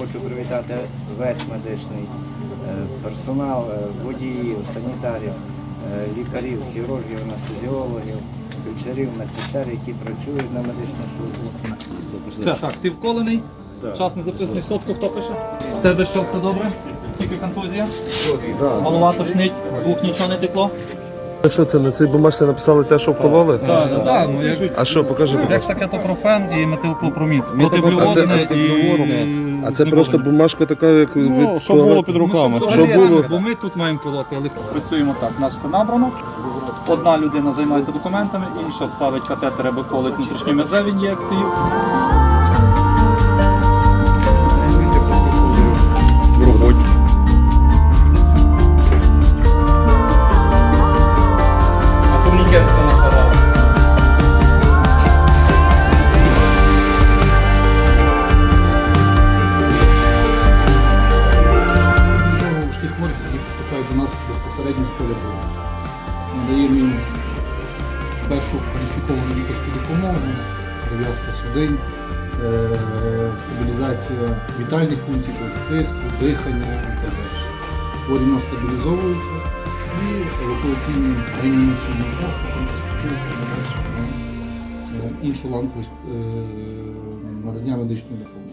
хочу привітати весь медичний е, персонал, е, водіїв, санітарів, е, лікарів, хірургів, анестезіологів, фельдшерів, медсестер, які працюють на медичну службу. Все, так, ти вколений, час не записаний, сотку хто пише? В тебе що, все добре? Тільки контузія? Голова тошнить, з вух нічого не текло? Що це на цій бумажці написали те, що вкололи? Так, так, так. Ну, як... А що, покажи, будь ласка. Дексакетопрофен і метилклопромід. Мотивлюводне а, і... а це просто бумажка така, як від що було під руками. Що було? Бо ми тут маємо колоти, але працюємо так. Нас все набрано. Одна людина займається документами, інша ставить катетер або колить внутрішню мезеву ін'єкцію. До нас безпосередньо з поля бою. Надаємо їм першу кваліфіковану лікарську допомогу, прив'язка судин, е, стабілізація вітальних функцій, тиску, дихання і так далі. Хворі у нас стабілізовуються і евакуаційним реанімаційним транспортом надальше на е, іншу ланку е, надання медичної допомоги.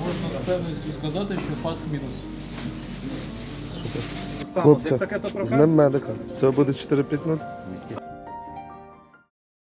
Можна з певністю сказати, що фаст мінус. Хлопці, з ним медика. Це буде 4-5-0?